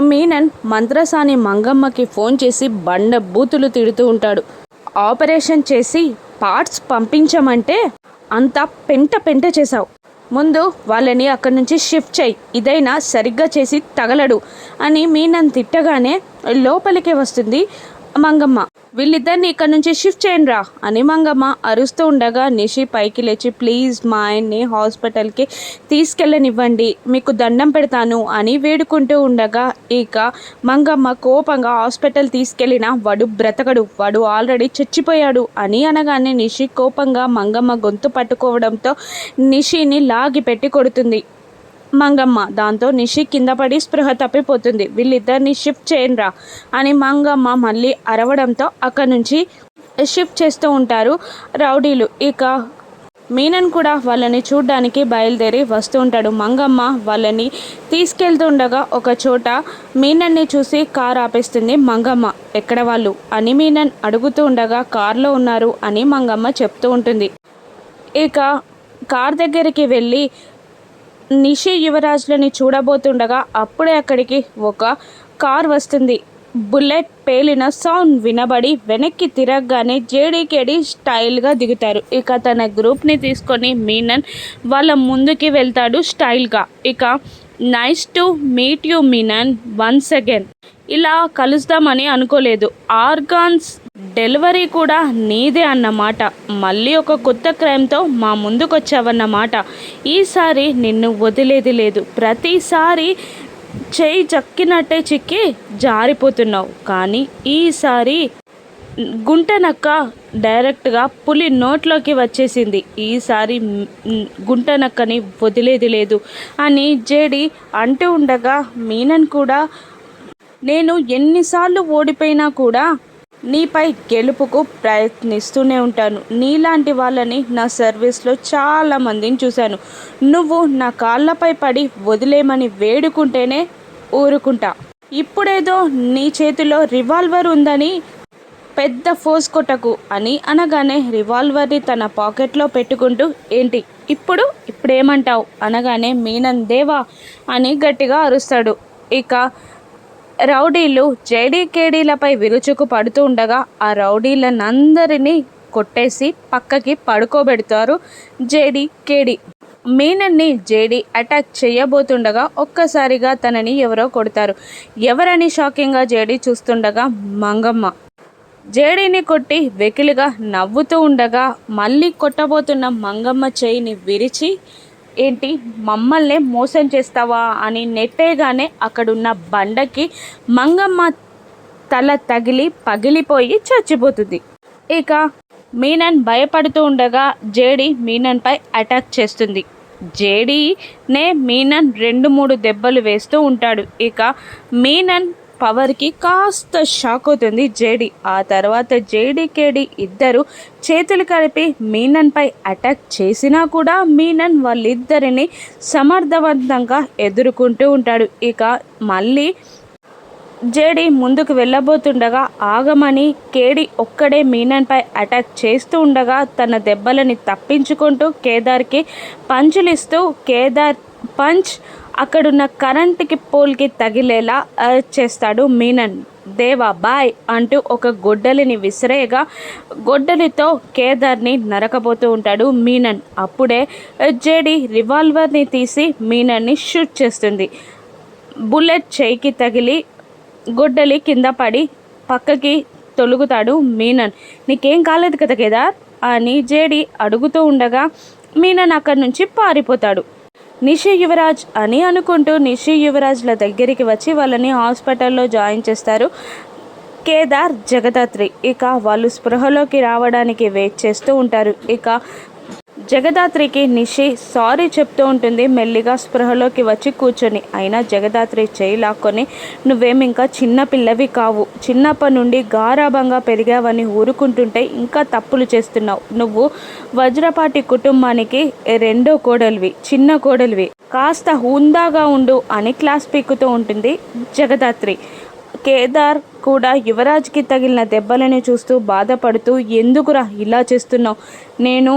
Menon మంత్రసాని మంగమ్మకి phone చేసి బండ బూతులు తిడుతూ ఉంటాడు. ఆపరేషన్ చేసి పార్ట్స్ పంపించమంటే అంత పెంట పెంట చేశావు. ముందు వాళ్ళని అక్కడి నుంచి షిఫ్ట్ చేయి ఇదైనా సరిగ్గా చేసి తగలడు అని మీనన్ తిట్టగానే లోపలికి వస్తుంది మంగమ్మ. వీళ్ళిద్దరిని ఇక్కడ నుంచి షిఫ్ట్ చేయండి రా అని మంగమ్మ అరుస్తూ ఉండగా నిషి పైకి లేచి ప్లీజ్ మా ఆయన్ని హాస్పిటల్కి తీసుకెళ్ళనివ్వండి మీకు దండం పెడతాను అని వేడుకుంటూ ఉండగా ఇక మంగమ్మ కోపంగా హాస్పిటల్ తీసుకెళ్ళిన వాడు బ్రతకడు వాడు ఆల్రెడీ చచ్చిపోయాడు అని అనగానే నిషి కోపంగా మంగమ్మ గొంతు పట్టుకోవడంతో నిషిని లాగి పెట్టి కొడుతుంది. మంగమ్మ. దాంతో నిషి కింద పడి స్పృహ తప్పిపోతుంది. వీళ్ళిద్దరిని షిఫ్ట్ చేయండిరా అని మంగమ్మ మళ్ళీ అరవడంతో అక్కడి నుంచి షిఫ్ట్ చేస్తూ ఉంటారు రౌడీలు. ఇక మీనన్ కూడా వాళ్ళని చూడ్డానికి బయలుదేరి వస్తూ ఉంటాడు. మంగమ్మ వాళ్ళని తీసుకెళ్తుండగా ఒక చోట మీనన్ని చూసి కార్ ఆపేస్తుంది మంగమ్మ. ఎక్కడ వాళ్ళు? అని మీనన్ అడుగుతూ ఉండగా కార్లో ఉన్నారు అని మంగమ్మ చెప్తూ ఉంటుంది. ఇక కార్ దగ్గరికి వెళ్ళి నిషి యువరాజులని చూడబోతుండగా అప్పుడే అక్కడికి ఒక కార్ వస్తుంది. బుల్లెట్ పేలిన సౌండ్ వినబడి వెనక్కి తిరగగానే జేడీకేడి స్టైల్గా దిగుతారు. ఇక తన గ్రూప్ని తీసుకొని మీనన్ వాళ్ళ ముందుకి వెళ్తాడు స్టైల్గా. ఇక nice to meet you Menon once again. ఇలా కలుస్తామని అనుకోలేదు. ఆర్గాన్స్ డెలివరీ కూడా నీదే అన్నమాట. మళ్ళీ ఒక కొత్త క్రైమ్తో మా ముందుకొచ్చావన్నమాట. ఈసారి నిన్ను వదిలేది లేదు. ప్రతిసారి చేయి చక్కినట్టే చిక్కి జారిపోతున్నావు. కానీ ఈసారి గుంటనక్క డైరెక్ట్గా పులి నోట్లోకి వచ్చేసింది. ఈసారి గుంటనక్కని వదిలేది లేదు అని జేడి అంటూ ఉండగా మీనన్ కూడా నేను ఎన్నిసార్లు ఓడిపోయినా కూడా నీపై గెలుపుకు ప్రయత్నిస్తూనే ఉంటాను. నీలాంటి వాళ్ళని నా సర్వీస్లో చాలా మందిని చూశాను. నువ్వు నా కాళ్ళపై పడి వదిలేమని వేడుకుంటేనే ఊరుకుంటా. ఇప్పుడేదో నీ చేతిలో రివాల్వర్ ఉందని పెద్ద ఫోర్స్ కొట్టకు అని అనగానే రివాల్వర్ని తన పాకెట్లో పెట్టుకుంటూ ఏంటి? ఇప్పుడు? ఇప్పుడేమంటావు? అనగానే మీనన్ దేవా అని గట్టిగా అరుస్తాడు. ఇక రౌడీలు జేడీకేడీలపై విరుచుకు పడుతూ ఉండగా ఆ రౌడీలనందరినీ కొట్టేసి పక్కకి పడుకోబెడతారు జేడీ కేడి మీనన్ని జేడి అటాక్ చేయబోతుండగా ఒక్కసారిగా తనని ఎవరో కొడతారు. ఎవరని షాకింగ్గా జేడి చూస్తుండగా మంగమ్మ. జేడీని కొట్టి వెకిలిగా నవ్వుతూ ఉండగా మళ్ళీ కొట్టబోతున్న మంగమ్మ చేయిని విరిచి ఏంటి మమ్మల్నే మోసం చేస్తావా అని నెట్టేగానే అక్కడున్న బండకి మంగమ్మ తల తగిలి పగిలిపోయి చచ్చిపోతుంది. ఇక మీనన్ భయపడుతూ ఉండగా జేడి మీనన్పై అటాక్ చేస్తుంది. జేడీనే మీనన్ రెండు మూడు దెబ్బలు వేస్తూ ఉంటాడు. ఇక మీనన్ పవర్కి కాస్త షాక్ అవుతుంది జేడి. ఆ తర్వాత జేడి కేడి ఇద్దరు చేతులు కలిపి మీనన్పై అటాక్ చేసినా కూడా మీనన్ వాళ్ళిద్దరిని సమర్థవంతంగా ఎదుర్కొంటూ ఉంటాడు. ఇక మళ్ళీ జేడి ముందుకు వెళ్ళబోతుండగా ఆగమని కేడి ఒక్కడే మీనన్పై అటాక్ చేస్తూ ఉండగా తన దెబ్బలని తప్పించుకుంటూ కేదార్కి పంచులిస్తూ కేదార్ పంచ్ అక్కడున్న కరెంట్కి పోల్కి తగిలేలా చేస్తాడు మీనన్. దేవా బాయ్ అంటూ ఒక గొడ్డలిని విసిరేయగా గొడ్డలితో కేదార్ని నరకబోతూ ఉంటాడు మీనన్. అప్పుడే జేడి రివాల్వర్ని తీసి మీనన్ని షూట్ చేస్తుంది. బుల్లెట్ చేయికి తగిలి గొడ్డలి కింద పడి పక్కకి తొలుగుతాడు మీనన్. నీకేం కాలేదు కదా కేదార్? అని జేడి అడుగుతూ ఉండగా మీనన్ అక్కడి నుంచి పారిపోతాడు. నిషి యువరాజ్ అని అనుకుంటూ నిషి యువరాజ్ల దగ్గరికి వచ్చి వాళ్ళని హాస్పిటల్లో జాయిన్ చేస్తారు. కేదార్ జగదాత్రి. ఇక వాళ్ళు స్పృహలోకి రావడానికి వెయిట్ చేస్తూ ఉంటారు. ఇక జగదాత్రికి నిషి సారీ చెప్తూ ఉంటుంది. మెల్లిగా స్పృహలోకి వచ్చి కూర్చొని. అయినా జగదాత్రి చేయి లాక్కొని నువ్వేం ఇంకా చిన్న పిల్లవి కావు. చిన్నప్పటి నుండి గారాభంగా పెరిగావని ఊరుకుంటుంటే ఇంకా తప్పులు చేస్తున్నావు. నువ్వు వజ్రపాటి కుటుంబానికి రెండో కోడలివి చిన్న కోడలివి. కాస్త హుందాగా ఉండు అని క్లాస్ పీకుతూ ఉంటుంది జగదాత్రి. కేదార్ కూడా యువరాజ్కి తగిలిన దెబ్బలని చూస్తూ బాధపడుతూ ఎందుకురా ఇలా చేస్తున్నావు? నేను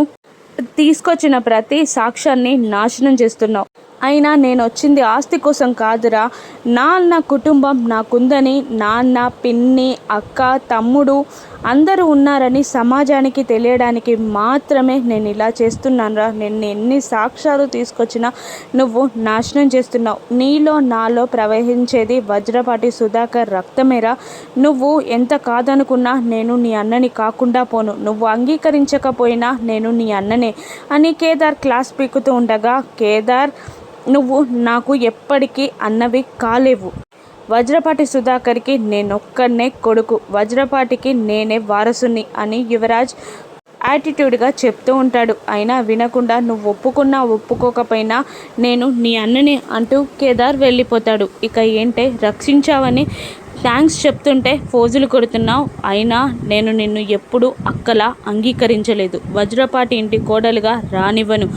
తీసుకొచ్చిన ప్రతి సాక్ష్యాన్ని నాశనం చేస్తున్నావు. అయినా నేను వచ్చింది ఆస్తి కోసం కాదురా. నా నా కుటుంబం నాకుందని నాన్న పిన్ని అక్క తమ్ముడు అందరూ ఉన్నారని సమాజానికి తెలియడానికి మాత్రమే నేను ఇలా చేస్తున్నానురా. నేను ఎన్ని సాక్ష్యాలు తీసుకొచ్చినా నువ్వు నాశనం చేస్తున్నావు. నీలో నాలో ప్రవహించేది వజ్రపాటి సుధాకర్ రక్తమేరా. నువ్వు ఎంత కాదనుకున్నా నేను నీ అన్నని కాకుండా పోను. నువ్వు అంగీకరించకపోయినా నేను నీ అన్ననే అని కేదార్ క్లాస్ పీకుతూ ఉండగా కేదార్ నువ్వు నాకు ఎప్పటికీ అన్నవి కాలేవు. వజ్రపాటి సుధాకర్కి నేనొక్కనే కొడుకు వజ్రపాటికి నేనే వారసుని అని యువరాజ్ యాటిట్యూడ్గా చెప్తూ ఉంటాడు. అయినా వినకుండా నువ్వు ఒప్పుకున్నా ఒప్పుకోకపోయినా నేను నీ అన్నని అంటూ కేదార్ వెళ్ళిపోతాడు. ఇక ఏంటే రక్షించావని థ్యాంక్స్ చెప్తుంటే ఫోజులు కొడుతున్నావు. అయినా నేను నిన్ను ఎప్పుడూ అక్కలా అంగీకరించలేదు. వజ్రపాటి ఇంటి కోడలుగా రానివ్వను.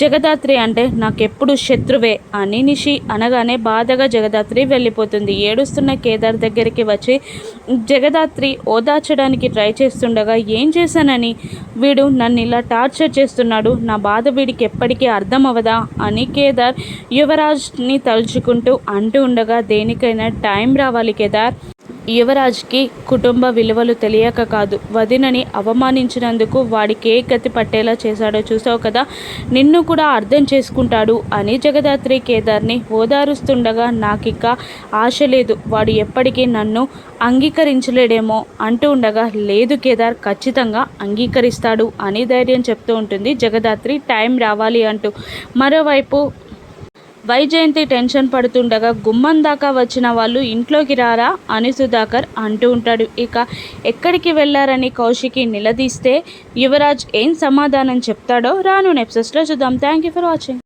జగదాత్రి అంటే నాకెప్పుడు శత్రువే అని నిషి అనగానే బాధగా జగదాత్రి వెళ్ళిపోతుంది. ఏడుస్తున్న కేదార్ దగ్గరికి వచ్చి జగదాత్రి ఓదార్చడానికి ట్రై చేస్తుండగా ఏం చేశానని? వీడు నన్ను ఇలా టార్చర్ చేస్తున్నాడు. నా బాధ వీడికి ఎప్పటికీ అర్థం అవ్వదా అని కేదార్ యువరాజ్ని తలుచుకుంటూ అంటూ ఉండగా దేనికైనా టైం రావాలి కేదార్. యువరాజ్కి కుటుంబ విలువలు తెలియక కాదు. వదినని అవమానించినందుకు వాడికి ఏ గతి పట్టేలా చేశాడో చూసావు కదా? నిన్ను కూడా అర్థం చేసుకుంటాడు అని జగదాత్రి కేదార్ని ఓదారుస్తుండగా నాకిక ఆశ లేదు. వాడు ఎప్పటికీ నన్ను అంగీకరించలేడేమో అంటూ ఉండగా లేదు కేదార్ ఖచ్చితంగా అంగీకరిస్తాడు అని ధైర్యం చెప్తూ ఉంటుంది జగదాత్రి. టైం రావాలి అంటూ. మరోవైపు వైజయంతి టెన్షన్ పడుతుండగా గుమ్మం దాకా వచ్చిన వాళ్ళు ఇంట్లోకి రారా అని సుధాకర్ అంటూ ఉంటాడు. ఇక ఎక్కడికి వెళ్ళారని కౌశికి నిలదీస్తే యువరాజ్ ఏం సమాధానం చెప్తాడో రాను నెప్సెస్లో చూద్దాం. Thank you for watching